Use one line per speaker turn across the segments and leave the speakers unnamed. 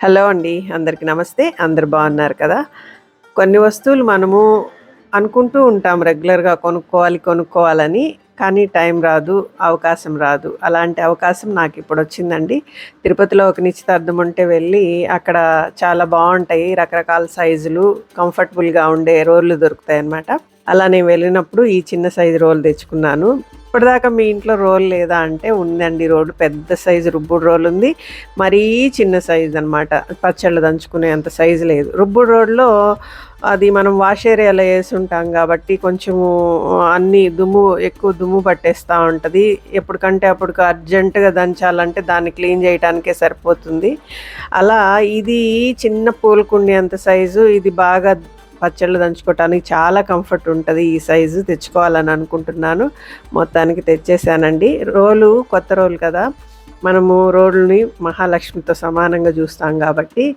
Hello అండి అందరికీ నమస్తే. అందరు బాగున్నారు కదా? కొన్ని వస్తువులు మనము అనుకుంటూ ఉంటాం రెగ్యులర్గా కొనుక్కోవాలి కొనుక్కోవాలని కానీ టైం రాదు అవకాశం రాదు. అలాంటి అవకాశం నాకు ఇప్పుడు వచ్చిందండి. తిరుపతిలో ఒక నిశ్చితార్థం ఉంటే వెళ్ళి అక్కడ చాలా బాగుంటాయి. రకరకాల సైజులు కంఫర్టబుల్గా ఉండే రోళ్ళు దొరుకుతాయి అన్నమాట అలా నేను వెళ్ళినప్పుడు ఈ చిన్న సైజు రోల్ తెచ్చుకున్నాను. ఇప్పటిదాకా మీ ఇంట్లో రోల్ లేదా అంటే ఉందండి. రోడ్డు పెద్ద సైజు రుబ్బుడు రోల్ ఉంది. మరీ చిన్న సైజు అనమాట పచ్చళ్ళు దంచుకునే అంత సైజు లేదు. రుబ్బుడు రోడ్లో అది మనం వాష్ ఏరియాలో వేసి ఉంటాం కాబట్టి కొంచెము అన్ని దుమ్ము ఎక్కువ దుమ్ము పట్టేస్తూ ఉంటుంది. ఎప్పటికంటే అప్పుడు అర్జెంటుగా దంచాలంటే దాన్ని క్లీన్ చేయడానికే సరిపోతుంది. అలా ఇది చిన్న పూలకుండి అంత సైజు. ఇది బాగా పచ్చళ్ళు దంచుకోవటానికి చాలా కంఫర్ట్ ఉంటుంది ఈ సైజు తెచ్చుకోవాలని అనుకుంటున్నాను. మొత్తానికి తెచ్చేసానండి. రోలు కొత్త రోలు కదా. మనము రోడ్లని మహాలక్ష్మితో సమానంగా చూస్తాం కాబట్టి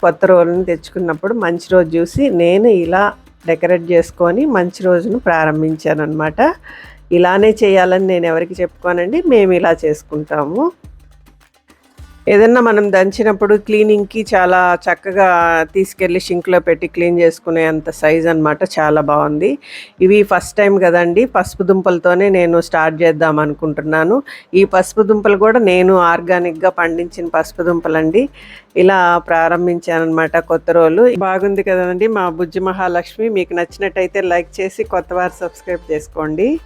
కొత్త రోల్ని తెచ్చుకున్నప్పుడు మంచి రోజు చూసి నేను ఇలా డెకరేట్ చేసుకొని మంచి రోజును ప్రారంభించాను అనమాట ఇలానే చేయాలని నేను ఎవరికి చెప్పుకోనండి. మేము ఇలా చేసుకుంటాము. ఏదన్నా మనం దంచినప్పుడు క్లీనింగ్కి చాలా చక్కగా తీసుకెళ్ళి షింక్లో పెట్టి క్లీన్ చేసుకునే అంత సైజ్ అనమాట చాలా బాగుంది. ఇవి ఫస్ట్ టైం కదండి. పసుపు దుంపలతోనే నేను స్టార్ట్ చేద్దాం అనుకుంటున్నాను. ఈ పసుపు దుంపలు కూడా నేను ఆర్గానిక్గా పండించిన పసుపు దుంపలండి. ఇలా ప్రారంభించాను కొత్త రోజు బాగుంది కదండి మా బుజ్జి మహాలక్ష్మి. మీకు నచ్చినట్టయితే లైక్ చేసి కొత్త వారు సబ్స్క్రైబ్ చేసుకోండి.